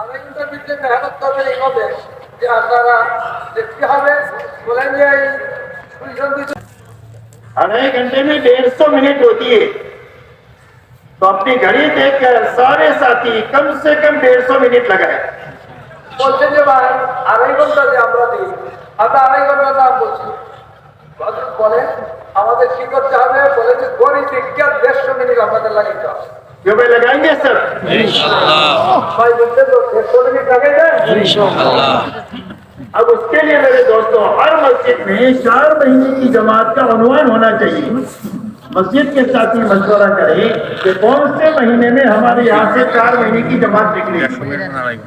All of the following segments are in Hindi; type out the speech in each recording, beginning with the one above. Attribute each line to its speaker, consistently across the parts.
Speaker 1: আগামীকার ভিতরে মেহনত করবেন এইভাবে যে আপনারা দেখতে হবে বলেন যে এই পরিশ্রম কিছু
Speaker 2: अढ़ाई घंटे में डेढ़ सौ मिनट होती है तो अपनी घड़ी देखकर सारे साथी कम से कम डेढ़ सौ मिनट लगाए
Speaker 1: বলছেন যে ভাই আড়াই ঘন্টা যে আমরা দিই আমরা আড়াই ঘন্টা দাম বলছি বলেন আমাদের কি করতে হবে বলে যে গড়ি শিক্ষা দেড়শো মিনিট আমাদের লাগিতে হবে
Speaker 2: क्यों भाई लगाएँगे सर।
Speaker 1: भाई तो खेतों में
Speaker 2: अब उसके लिए मेरे दोस्तों हर मस्जिद में चार महीने की जमात का अनुमान होना चाहिए। मस्जिद के साथ ही मशवरा करें कि कौन से महीने में हमारे यहाँ से चार महीने की जमात निकली।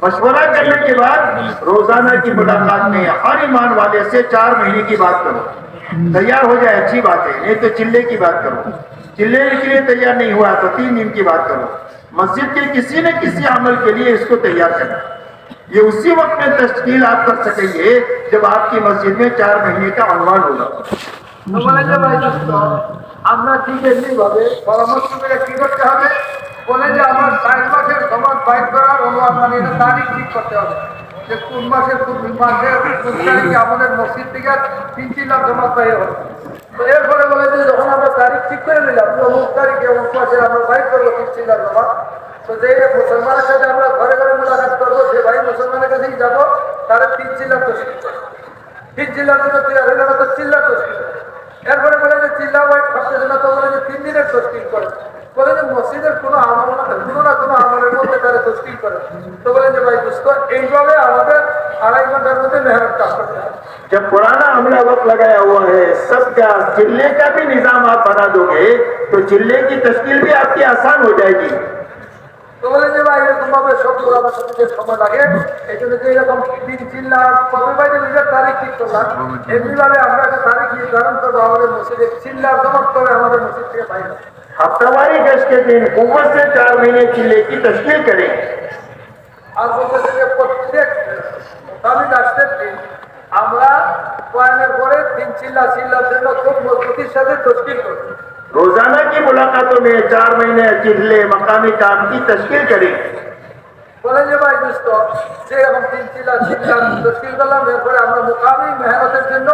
Speaker 2: मशवरा करने के बाद रोज़ाना की मुलाकात में हर ईमान वाले से चार महीने की बात करो। तैयार हो जाए अच्छी बात है। नहीं तो चिल्ले की बात करो। चिल्ले के लिए तैयार नहीं हुआ तो तीन दिन की बात करो मस्जिद के किसी न किसी अमल के लिए इसको तैयार करना ये उसी वक्त में तश्कील आप कर सकेंगे जब आपकी मस्जिद में चार महीने का अनुमान होगा
Speaker 1: তো বলেন যে ভাই দোস্ত, আমরা ঠিক এমনি ভাবে পরামর্শ করে কি করতে হবে বলে যে আমার ষাট মাসের সমাজ বাইক করার অনুমান মানে এটা তারিখ ঠিক করতে হবে যে কোন মাসের কোন মাসের কোন তারিখে আমাদের মসজিদ থেকে তিন তিন লাখ জমা বাইরে হবে তো এরপরে বলে যে যখন আমরা তারিখ ঠিক করে নিলাম। অমুক তারিখে অমুক মাসে আমরা বাইক করব লাখ জমা তো যে মুসলমানের সাথে আমরা ঘরে ঘরে মোলাকাত করব, যে ভাই মুসলমানের কাছেই যাব তারা তিন তিন লাখ তিন জন্য তুই আর না তো চিল্লার তসকিল এরপরে বলে যে চিল্লা ওয়াইট ভাবতেছে না তো বলে যে তিন দিনের তসকিল করে। বলে যে মসজিদের কোনো আমল না কোনো না, কোনো আমলের মধ্যে তারা তসকিল করে। তো বলে যে ভাই দোস্ত এইভাবে আমাদের আড়াই ঘন্টার মধ্যে মেহনত কাজ করতে হবে
Speaker 2: जब पुराना हमला वक्त लगाया हुआ है सब का चिल्ले का भी निजाम आप बना दोगे तो चिल्ले की तश्कील भी आपकी आसान हो जाएगी
Speaker 1: তো বলে যে ভাই এরকম ভাবে সব আমার সাথে যে সময় লাগে এই জন্য যে এরকম তিন চিল্লা কবে বাইরে নিজের তারিখ ঠিক করলাম এমনি ভাবে আমরা একটা তারিখ নির্ধারণ করবো আমাদের মসজিদে চিল্লার জমক করে আমাদের মসজিদ থেকে বাইরে
Speaker 2: हफ्तावारी गश्त के दिन कुत से चार महीने चिल्ले की तश्कील करें
Speaker 1: আর বলতেছে যে প্রত্যেক মোতাবিক আসতে দিন আমরা কয়েনের পরে তিন চিল্লা চিল্লার জন্য খুব মজবুতির সাথে তসকিল করি
Speaker 2: रोजाना की मुलाकातों में चार महीने चिल्ले मकामी काम की तश्कील करें
Speaker 1: বলে যে ভাই দোস্ত যে এখন তিন চিল্লা চিল্লা তসকিল করলাম এরপরে আমরা মোকামি মেহনতের জন্য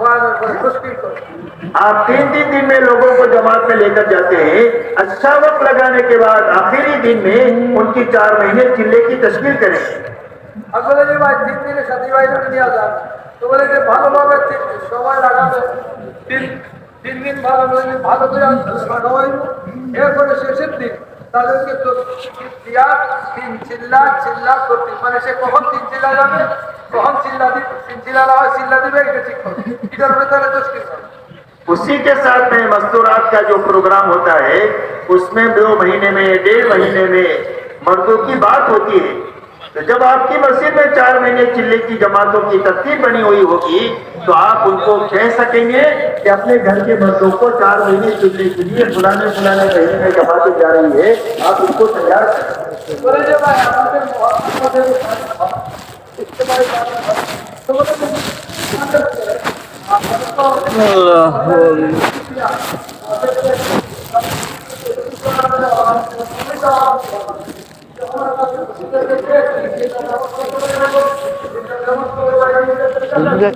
Speaker 1: কয়েনের পরে তসকিল করি
Speaker 2: आप तीन तीन दिन में लोगों को जमात में लेकर जाते हैं अच्छा वक्त लगाने के बाद आखिरी दिन में उनकी चार महीने चिल्ले की तश्कील करें
Speaker 1: আর বলে যে ভাই তিন দিনে সাথী ভাইরা নেওয়া যান তো বলে যে ভালোভাবে তিন- সময় লাগাবে তিন তিন দিন ভালো করে ভালো করে লাগাইব এরপরে শেষের দিন তাদেরকে তো দিয়া তিন চিল্লা চিল্লা করতে মানে সে কখন তিন চিল্লা যাবে কখন চিল্লা দিবে তিন চিল্লা না হয় চিল্লা দিবে এটা ঠিক করবে এটার উপরে তাহলে তো ঠিক করবে
Speaker 2: उसी के साथ में मस्तूरात का जो प्रोग्राम होता है उसमें दो महीने में डेढ़ महीने में मर्दों की बात होती है तो जब आपकी मस्जिद में चार महीने चिल्ले की जमातों की तरतीब बनी हुई होगी तो आप उनको कह सकेंगे कि अपने घर के मर्दों को चार महीने चिल्ले के लिए फुलाने फुलाने महीने में जमातें जा रही है। आप उनको तैयार करें
Speaker 1: বলে যে